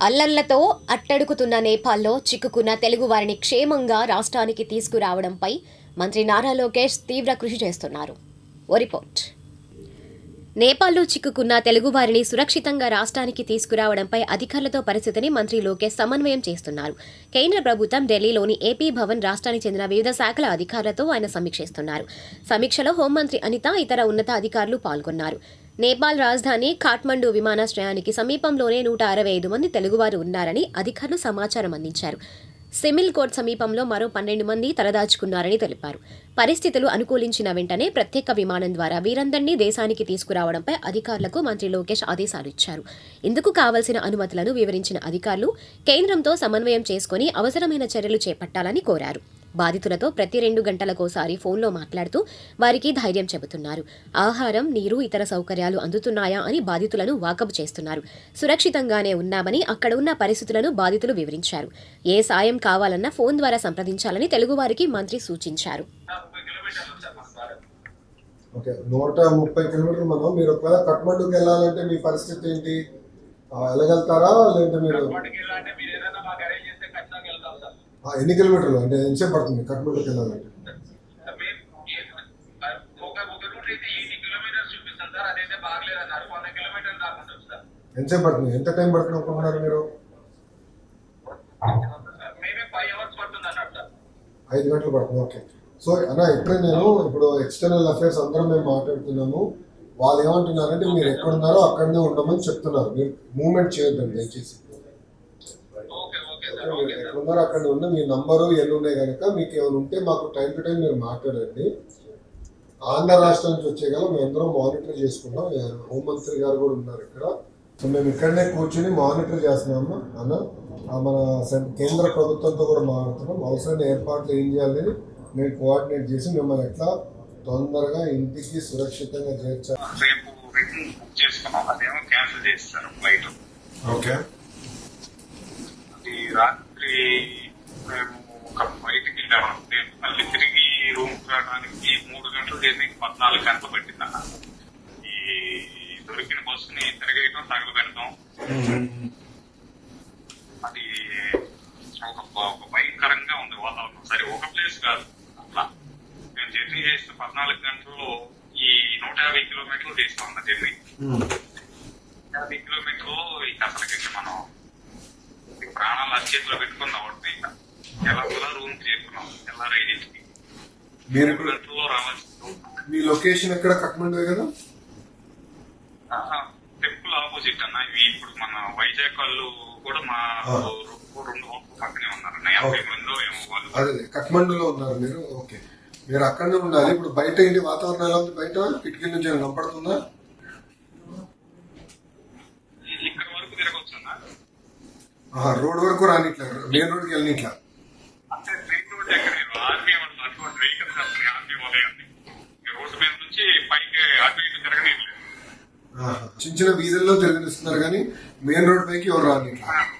అల్లర్లతో అట్టడుకుతున్న నేపాల్లో చిక్కుకున్న తెలుగు వారిని క్షేమంగా రాష్ట్రానికి తీసుకురావడంపై మంత్రి నారా లోకేష్ తీవ్ర కృషి చేస్తున్నారు. ఓ రిపోర్ట్. నేపాల్లో చిక్కుకున్న తెలుగు వారిని సురక్షితంగా రాష్ట్రానికి తీసుకురావడంపై అధికారులతో పరిస్థితిని మంత్రి లోకేష్ సమన్వయం చేస్తున్నారు. కేంద్ర ప్రభుత్వం ఢిల్లీలోని ఏపీ భవన్ రాష్ట్రానికి చెందిన వివిధ శాఖల అధికారులతో ఆయన సమీక్షిస్తున్నారు. సమీక్షలో హోంమంత్రి అనిత ఇతర ఉన్నత అధికారులు పాల్గొన్నారు. నేపాల్ రాజధాని ఖాట్మండు విమానాశ్రయానికి సమీపంలోనే నూట అరవై ఐదు మంది తెలుగువారు ఉన్నారని అధికారులు సమాచారం అందించారు. సిమిల్ కోట్ సమీపంలో మరో పన్నెండు మంది తలదాచుకున్నారని తెలిపారు. పరిస్థితులు అనుకూలించిన వెంటనే ప్రత్యేక విమానం ద్వారా వీరందరినీ దేశానికి తీసుకురావడంపై అధికారులకు మంత్రి లోకేష్ ఆదేశాలు ఇచ్చారు. ఇందుకు కావలసిన అనుమతులను వివరించిన అధికారులు కేంద్రంతో సమన్వయం చేసుకుని అవసరమైన చర్యలు చేపట్టాలని కోరారు. బాధితులతో ప్రతి రెండు గంటలకోసారి ఫోన్లో మాట్లాడుతూ వారికి ధైర్యం చెబుతున్నారు. ఆహారం నీరు ఇతర సౌకర్యాలు అందుతున్నాయా అని బాధితులను వాకపు చేస్తున్నారు. సురక్షితంగానే ఉన్నామని అక్కడ ఉన్న పరిస్థితులను బాధితులు వివరించారు. ఏ సాయం కావాలన్నా ఫోన్ ద్వారా సంప్రదించాలని తెలుగువారికి మంత్రి సూచించారు. ఓకే నూట ముప్పై కిలోమీటర్లు మనం మీరు ఒకవేళ కట్మండుకి వెళ్ళాలంటే మీ పరిస్థితి ఏంటి? వెళ్ళగలుగుతారా? లేదంటే మీరు వాటికి వెళ్ళాలంటే మీరు ఏదైనా మాకు అరేంజ్ చేస్తే ఖచ్చితంగా వెళ్తాం సార్ ఆ, ఎన్ని కిలోమీటర్లు? అంటే ఎంతసేపు పడుతుంది? కట్మండుకి వెళ్ళాలంటే. ఎంతసేపు పడుతుంది? ఎంత టైం పడుతుంది అనుకుంటున్నారు మీరు? ఐదు గంటలు పడుతుంది ఓకే. సో అన్న ఇప్పుడే నేను ఇప్పుడు ఎక్స్టర్నల్ అఫైర్స్ అందరం మేము మాట్లాడుతున్నాము. వాళ్ళు ఏమంటున్నారంటే మీరు ఎక్కడున్నారో అక్కడనే ఉండమని చెప్తున్నారు. మీరు మూవ్మెంట్ చేయొద్దండి దయచేసి ఓకే ఓకే సార్ మీరు ఓకే సార్ ఎక్కడున్నారో అక్కడ ఉన్న మీ నంబరు ఎన్ని ఉన్నాయి కనుక మీకు ఏమైనా ఉంటే మాకు టైం టు టైం మీరు మాట్లాడండి. ఆంధ్ర రాష్ట్రం నుంచి వచ్చే గల మేము అందరం మానిటర్ చేసుకున్నాం. హోంమంత్రి గారు కూడా ఉన్నారు ఇక్కడ. సో మేము ఇక్కడనే కూర్చుని మానిటర్ చేస్తున్నాము అన్న మన సెం- కేంద్ర ప్రభుత్వంతో కూడా మాట్లాడుతున్నాం. అవసరమైన ఏర్పాట్లు ఏం చేయాలని మేము కోఆర్డినేట్ చేసి మిమ్మల్ని ఎట్లా తొందరగా ఇంటికి సురక్షితంగా చేర్చాలి రేపు రిటర్న్ బుక్ చేసుకున్నాం. అదేమో క్యాన్సిల్ చేస్తారు ఫ్లైట్. ఓకే. రాత్రి మేము ఒక బయటికి వెళ్ళాము. మళ్ళీ తిరిగి రూమ్ రావడానికి మూడు గంటలు జర్నీకి పద్నాలుగు గంటలు పట్టిందన్న ఈ దొరికిన బస్సుని తిరగేయటం తగలబెడతాం అది ఒక భయంకరంగా ఉంది వాతావరణం. సరే ఒక ప్లేస్ కాదు. అట్లా. మేము జర్నీ చేస్తే పద్నాలుగు గంటల్లో ఈ నూట యాభై కిలోమీటర్లు చేస్తాం అన్న జర్నీ. యాభై కిలోమీటర్లు ఇక అసలుకి ఇంకా మనం ప్రాణాలు అచ్చేతిలో పెట్టుకుని ఇక. ఎలా కూడా రూమ్ చేరుకున్నాం ఎలా రైడింగ్కి మీరు గంటల్లో రావాల్సి మీ లొకేషన్ ఎక్కడ? కట్మండే కదా? టెంపుల్ ఆపోజిట్ అన్న. ఇవి ఇప్పుడు మన వైజాగ్ వాళ్ళు కూడా మా. రెండు పక్కనే ఉన్నారు యాభై మందో ఏమో వాళ్ళు. అదే కట్మండులో ఉన్నారు మీరు. ఓకే. మీరు అక్కడనే ఉండాలి. ఇప్పుడు బయట ఏంటి వాతావరణం ఎలా ఉంది? బయట? కిటికీ నుంచి కనపడుతుందా ఇక్కడ వరకు తిరగవచ్చు అన్న ఆహా, రోడ్ వరకు రానిట్లేదు మెయిన్ రోడ్కి వెళ్ళనిట్లా అంటే మెయిన్ రోడ్ ఎక్కడ ఆర్మీ వాళ్ళు అటువంటి వెహికల్స్ అసలు ఆర్మీ వాళ్ళే ఉంది ఈ రోడ్డు మీద నుంచి పైకి అటు ఇటు తిరగలేదు ఆహా. చిన్న చిన్న వీధుల్లో తిరగనిస్తున్నారు కానీ మెయిన్ రోడ్ పైకి ఎవరు రానిట్లా? రాను.